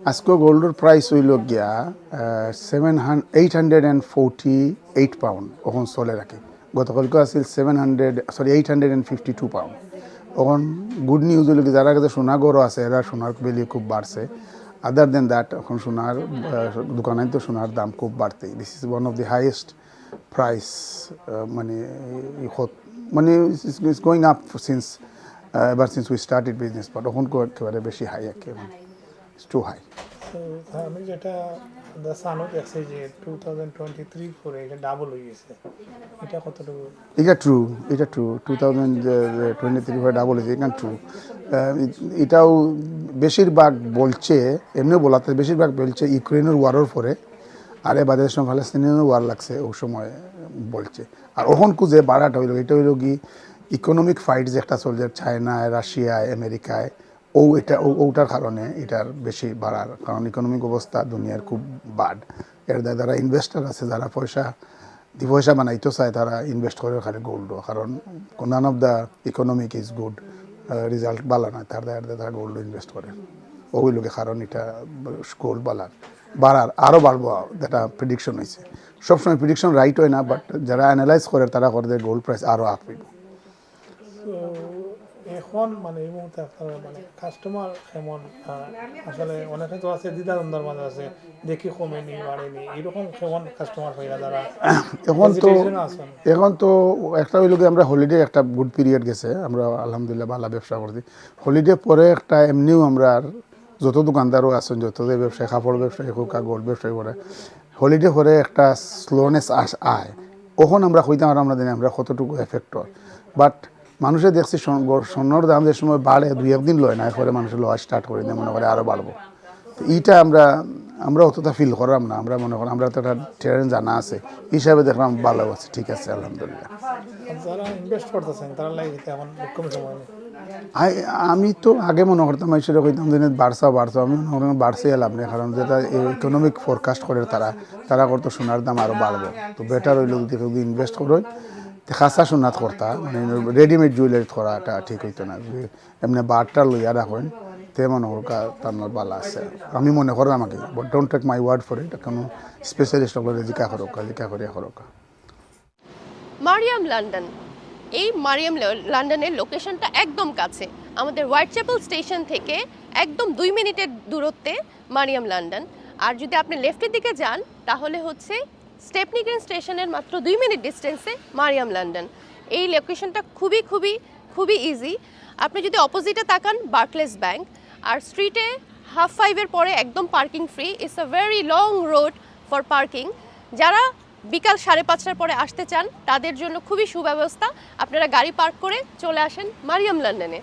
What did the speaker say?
আজকে গোল্ডের প্রাইস হইল গিয়া seven eight hundred and forty eight pound ওখন চলে রাখে। গতকালকে আছিল seven hundred sorry eight hundred and fifty two pound ওখন good news হইল কি যারা কাছে সোনা গরু আছে, এরা সোনার ভ্যালু খুব বাড়ছে। আদার দেন দ্যাট এখন সোনার দোকানে তো সোনার দাম খুব বাড়তে this is one of the highest price মানে মানে ইটস গোয়িং আপ সিন্স এবার since we started business but ওখন একেবারে বেশি হাই একেবারে ইটস টু হাই আমি যেটা দ্য সানও যে টু থাউজেন্ড টোয়েন্টি থ্রি ফোরে ডাবল হয়ে গেছে। এটা কতটুকু? এটা ট্রু এটা true two thousand twenty three five double হয়েছে এটা ট্রু এটাও বেশিরভাগ বলছে এমনিও বলাতে বেশিরভাগ বলছে ইউক্রেনের ওয়ারের পরে। আর এ বাদের সময় ফালাস্তিনের ওয়ার লাগছে ওই সময় বলছে। আর ওখন কুজে বাড়াটা হইল, এটা হইল কি ইকোনমিক ফাইট যে একটা চলছে, চায়নায়, রাশিয়ায়, আমেরিকায়। ও এটা ওটার কারণে এটার বেশি বাড়ার, কারণ ইকোনমিক অবস্থা দুনিয়ার খুব বাড। এর দ্বারা ইনভেস্টার আছে, যারা পয়সা দি পয়সা বানাইতে চায়, তারা ইনভেস্ট করে খালি গোল্ড কারণ none of the economic is good result ভালো নয় তার দ্বারা তারা গোল্ড ইনভেস্ট করে। ওই লোকে কারণ এটা গোল্ড বালার। বাড়ার আরও বাড়বো, যেটা প্রিডিকশন হয়েছে সবসময় প্রিডিকশন রাইট হয় না বাট যারা অ্যানালাইজ করে, তারা করে গোল্ড প্রাইস আরও আপ হইব। এখন মানে এই মুহূর্তে আপনার মানে কাস্টমার আহ, আসলে অনেকে তো আছে দ্বিধাদ্বন্দ্বের মাঝে আছে দেখি কমেনি বাড়েনি এরকম কেমন কাস্টমার হইয়া যারা এখন তো এখন তো একটা হইল কি আমরা হলিডে একটা গুড পিরিয়ড গেছে আমরা আলহামদুলিল্লাহ ভালো ব্যবসা করছি। হলিডে পরে একটা এমনিও আমরা আর যত দোকানদারও আছেন যত যে ব্যবসায়ী কাপড় ব্যবসায়ী হোক আর গোল্ড ব্যবসায়ী করে হলিডে পরে একটা স্লোনেস আস আয়। ওখন আমরা কইতাম আর আমরা জানি আমরা কতটুকু এফেক্ট হয় বাট মানুষে দেখছি স্বর্ণর দাম যে সময় বাড়ে দুই একদিন লয় না এরপরে মানুষের লওয়া স্টার্ট করে দেয় মনে করে আরও বাড়বো। তো এইটা আমরা আমরা অতটা ফিল করলাম না আমরা মনে করি আমরা তো একটা ট্রেন জানা আছে হিসাবে দেখলাম ভালো আছে ঠিক আছে আলহামদুলিল্লাহ। আমি তো আগে মনে করতাম আমি সেটা কইতাম যে বাড়ছা বাড়ছো আমি মনে করতাম বাড়ছে লাভ নেই কারণ যেটা ইকোনমিক ফোরকাস্ট করে তারা তারা করতো সোনার দাম আরও বাড়বো। তো বেটার হইল যদি ইনভেস্ট করো খাসা সোনাত করতা মানে রেডিমেড জুয়েলারি করাটা ঠিক হইতো না। এমনি বারটা লইয়া রাখেন তে মনে করকা তার বালা আছে। আমি মনে করি আমাকে but don't take my word for it কোনো স্পেশালিস্ট হলে জিকা করোকা জিকা করিয়া করোকা। মারিয়াম লন্ডন। এই মারিয়াম লন্ডনের লোকেশনটা একদম কাছে। আমাদের হোয়াইট চ্যাপেল স্টেশন থেকে একদম দুই মিনিটের দূরত্বে মারিয়াম লন্ডন। আর যদি আপনি লেফটের দিকে যান, তাহলে হচ্ছে স্টেপনি গ্রিন স্টেশনের মাত্র দুই মিনিট ডিস্টেন্সে মারিয়াম লন্ডন এই লোকেশনটা খুবই খুবই খুবই ইজি আপনি যদি অপোজিটে তাকান বার্কলেস ব্যাংক আর স্ট্রিটে হাফ ফাইভের পরে একদম parking free it's a very long road for parking যারা বিকাল সাড়ে পাঁচটার পরে আসতে চান, তাদের জন্য খুবই সুব্যবস্থা। আপনারা গাড়ি পার্ক করে চলে আসেন মারিয়াম লন্ডনে